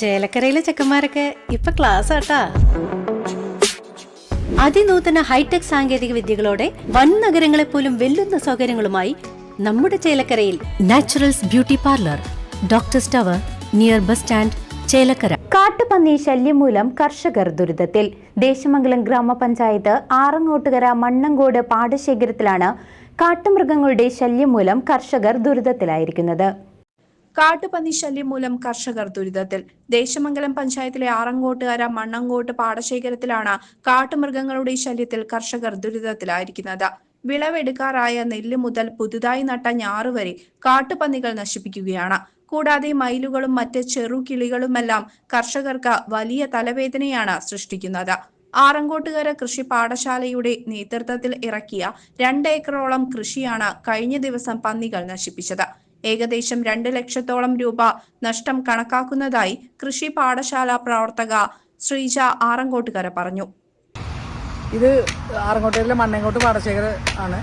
ചേലക്കരയിലെ ചെക്കന്മാരൊക്കെ ഇപ്പൊ ക്ലാസ് ആട്ടാ അതിനൂതന ഹൈടെക് സാങ്കേതിക വിദ്യകളോടെ വൻ നഗരങ്ങളെ പോലും വെല്ലുന്ന സൗകര്യങ്ങളുമായി നമ്മുടെ ചേലക്കരയിൽ Naturals beauty parlour doctor tower near bus stand Chelakkara. കാട്ടുപന്നി ശല്യം മൂലം കർഷകർ ദുരിതത്തിൽ. ദേശമംഗലം ഗ്രാമപഞ്ചായത്ത് ആറങ്ങോട്ടുകര മണ്ണങ്കോട് പാടശേഖരത്തിലാണ് കാട്ടുമൃഗങ്ങളുടെ ശല്യം മൂലം കർഷകർ ദുരിതത്തിലായിരിക്കുന്നത്. കാട്ടുപന്നി ശല്യം മൂലം കർഷകർ ദുരിതത്തിൽ. ദേശമംഗലം പഞ്ചായത്തിലെ ആറങ്കോട്ടുകര മണ്ണങ്കോട്ട് പാടശേഖരത്തിലാണ് കാട്ടുമൃഗങ്ങളുടെ ശല്യത്തിൽ കർഷകർ ദുരിതത്തിലായിരിക്കുന്നത്. വിളവെടുക്കാറായ നെല്ല് മുതൽ പുതുതായി നട്ട ഞാറ് വരെ കാട്ടുപന്നികൾ നശിപ്പിക്കുകയാണ്. കൂടാതെ മയിലുകളും മറ്റ് ചെറുകിളികളുമെല്ലാം കർഷകർക്ക് വലിയ തലവേദനയാണ് സൃഷ്ടിക്കുന്നത്. ആറങ്കോട്ടുകര കൃഷി പാഠശാലയുടെ നേതൃത്വത്തിൽ ഇറക്കിയ രണ്ട് ഏക്കറോളം കൃഷിയാണ് കഴിഞ്ഞ ദിവസം പന്നികൾ നശിപ്പിച്ചത്. ഏകദേശം രണ്ട് ലക്ഷത്തോളം രൂപ നഷ്ടം കണക്കാക്കുന്നതായി കൃഷി പാഠശാല പ്രവർത്തക ശ്രീജ ആറങ്കോട്ടുകര പറഞ്ഞു. ഇത് ആറങ്കോട്ടയിലെ മണ്ണേങ്കോട്ട് പാടശേഖര ആണ്.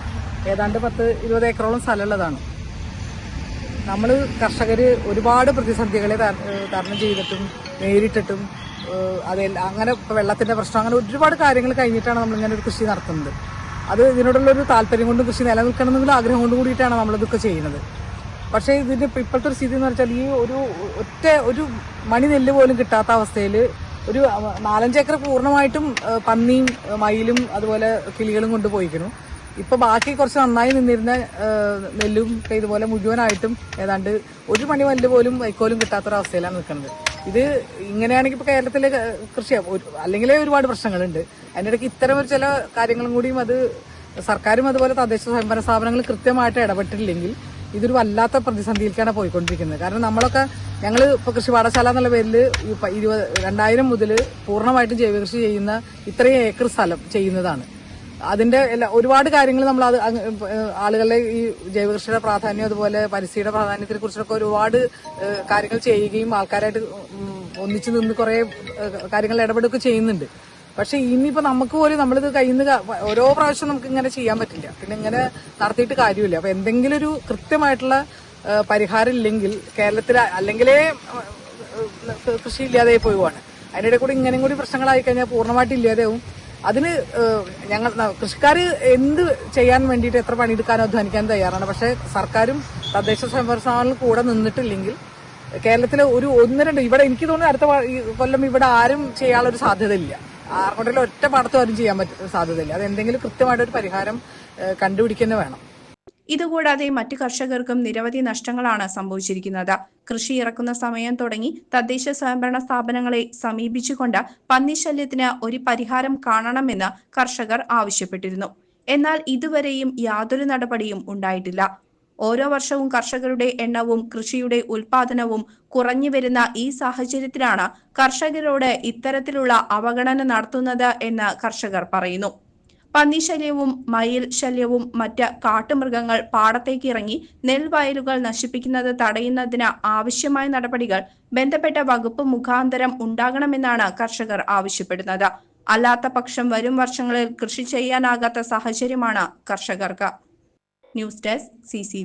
ഏതാണ്ട് പത്ത് ഇരുപത് ഏക്കറോളം സ്ഥലമുള്ളതാണ്. നമ്മൾ കർഷകർ ഒരുപാട് പ്രതിസന്ധികളെ തരണം ചെയ്തിട്ടും നേരിട്ടിട്ടും അതെ അങ്ങനെ വെള്ളത്തിന്റെ പ്രശ്നം അങ്ങനെ ഒരുപാട് കാര്യങ്ങൾ കഴിഞ്ഞിട്ടാണ് നമ്മളിങ്ങനെ ഒരു കൃഷി നടത്തുന്നത്. അത് ഇതിനോടുള്ള ഒരു താല്പര്യം കൊണ്ടും കൃഷി നിലനിൽക്കണം എന്നുള്ള ആഗ്രഹം കൊണ്ട് കൂടിയിട്ടാണ് നമ്മളിതൊക്കെ ചെയ്യുന്നത്. പക്ഷേ ഇപ്പൊ ഇപ്പോഴത്തെ ഒരു സ്ഥിതി എന്ന് വെച്ചാൽ ഈ ഒരു ഒറ്റ ഒരു മണി നെല്ല് പോലും കിട്ടാത്ത അവസ്ഥയിൽ ഒരു നാലഞ്ച് ഏക്കർ പൂർണമായിട്ടും പന്നിയും മയിലും അതുപോലെ കിളികളും കൊണ്ട് പോയിക്കുന്നു ഇപ്പൊ ബാക്കി കുറച്ച് നന്നായി നിന്നിരുന്ന നെല്ലും ഇതുപോലെ മുഴുവനായിട്ടും ഏതാണ്ട് ഒരു മണി നെല്ല് പോലും വൈക്കോലും കിട്ടാത്തൊരവസ്ഥയിലാണ് നിൽക്കുന്നത്. ഇത് ഇങ്ങനെയാണെങ്കിൽ ഇപ്പൊ കേരളത്തിലെ കൃഷി അല്ലെങ്കിൽ ഒരുപാട് പ്രശ്നങ്ങളുണ്ട്. അതിന്റെ ഇടയ്ക്ക് ഇത്തരം ചില കാര്യങ്ങളും കൂടിയും അത് സർക്കാരും അതുപോലെ തദ്ദേശ സ്വയംഭരണ സ്ഥാപനങ്ങൾ കൃത്യമായിട്ട് ഇടപെട്ടില്ലെങ്കിൽ ഇതൊരു വല്ലാത്ത പ്രതിസന്ധിയിലേക്കാണ് പോയിക്കൊണ്ടിരിക്കുന്നത്. കാരണം നമ്മളൊക്കെ ഞങ്ങൾ ഇപ്പോൾ കൃഷി പാഠശാല എന്നുള്ള പേരിൽ ഇരുപത് രണ്ടായിരം മുതൽ പൂർണമായിട്ടും ജൈവ കൃഷി ചെയ്യുന്ന ഇത്രയും ഏക്കർ സ്ഥലം ചെയ്യുന്നതാണ്. അതിന്റെ എല്ലാ ഒരുപാട് കാര്യങ്ങൾ നമ്മൾ അത് ആളുകളെ ഈ ജൈവകൃഷിയുടെ പ്രാധാന്യം അതുപോലെ പരിസ്ഥിതിയുടെ പ്രാധാന്യത്തിനെ കുറിച്ചൊക്കെ ഒരുപാട് കാര്യങ്ങൾ ചെയ്യുകയും ആൾക്കാരായിട്ട് ഒന്നിച്ചു നിന്ന് കുറേ കാര്യങ്ങൾ ഇടപെടുകയൊക്കെ ചെയ്യുന്നുണ്ട്. പക്ഷെ ഇനിയിപ്പോ നമുക്ക് പോലും നമ്മളിത് കയ്യിൽ നിന്ന് ഓരോ പ്രാവശ്യം നമുക്ക് ഇങ്ങനെ ചെയ്യാൻ പറ്റില്ല. പിന്നെ ഇങ്ങനെ നടത്തിയിട്ട് കാര്യമില്ല. അപ്പോൾ എന്തെങ്കിലും ഒരു കൃത്യമായിട്ടുള്ള പരിഹാരം ഇല്ലെങ്കിൽ കേരളത്തിൽ അല്ലെങ്കിലേ കൃഷി ഇല്ലാതെ പോവുകയാണ്. അതിനിടെ കൂടി ഇങ്ങനെയും കൂടി പ്രശ്നങ്ങളായി കഴിഞ്ഞാൽ പൂർണമായിട്ട് ഇല്ലാതെയാവും അതിന് ഞങ്ങൾ കൃഷിക്കാർ എന്ത് ചെയ്യാൻ വേണ്ടിയിട്ട് എത്ര പണിയെടുക്കാനോ അധ്വാനിക്കാനും തയ്യാറാണ്. പക്ഷേ സർക്കാരും തദ്ദേശ സ്വയംഭരണ സ്ഥാപനങ്ങളും കൂടെ നിന്നിട്ടില്ലെങ്കിൽ കേരളത്തിലെ ഒരു ഒന്ന് രണ്ട് ഇവിടെ എനിക്ക് തോന്നുന്നു അടുത്ത കൊല്ലം ഇവിടെ ആരും ചെയ്യാനുള്ള ഒരു സാധ്യതയില്ല. ആർക്കൊണ്ടെങ്കിലും ഒറ്റ പാടത്തും ചെയ്യാൻ പറ്റുന്ന സാധ്യതയില്ല. അത് എന്തെങ്കിലും കൃത്യമായിട്ടൊരു പരിഹാരം കണ്ടുപിടിക്കുന്നത് വേണം. ഇതുകൂടാതെ മറ്റു കർഷകർക്കും നിരവധി നഷ്ടങ്ങളാണ് സംഭവിച്ചിരിക്കുന്നത്. കൃഷി ഇറക്കുന്ന സമയം തുടങ്ങി തദ്ദേശ സ്വയംഭരണ സ്ഥാപനങ്ങളെ സമീപിച്ചുകൊണ്ട് പന്നിശല്യത്തിന് ഒരു പരിഹാരം കാണണമെന്ന് കർഷകർ ആവശ്യപ്പെട്ടിരുന്നു. എന്നാൽ ഇതുവരെയും യാതൊരു നടപടിയും ഉണ്ടായിട്ടില്ല. ഓരോ വർഷവും കർഷകരുടെ എണ്ണവും കൃഷിയുടെ ഉൽപാദനവും കുറഞ്ഞു വരുന്ന ഈ സാഹചര്യത്തിലാണ് കർഷകരോട് ഇത്തരത്തിലുള്ള അവഗണന നടത്തുന്നത് എന്ന് കർഷകർ പറയുന്നു. പന്നിശല്യവും മയിൽ ശല്യവും മറ്റ് കാട്ടുമൃഗങ്ങൾ പാടത്തേക്ക് ഇറങ്ങി നെൽവയലുകൾ നശിപ്പിക്കുന്നത് തടയുന്നതിന് ആവശ്യമായ നടപടികൾ ബന്ധപ്പെട്ട വകുപ്പ് മുഖാന്തരം ഉണ്ടാകണമെന്നാണ് കർഷകർ ആവശ്യപ്പെടുന്നത്. അല്ലാത്ത പക്ഷം വരും വർഷങ്ങളിൽ കൃഷി ചെയ്യാനാകാത്ത സാഹചര്യമാണ് കർഷകർക്ക്. News desk C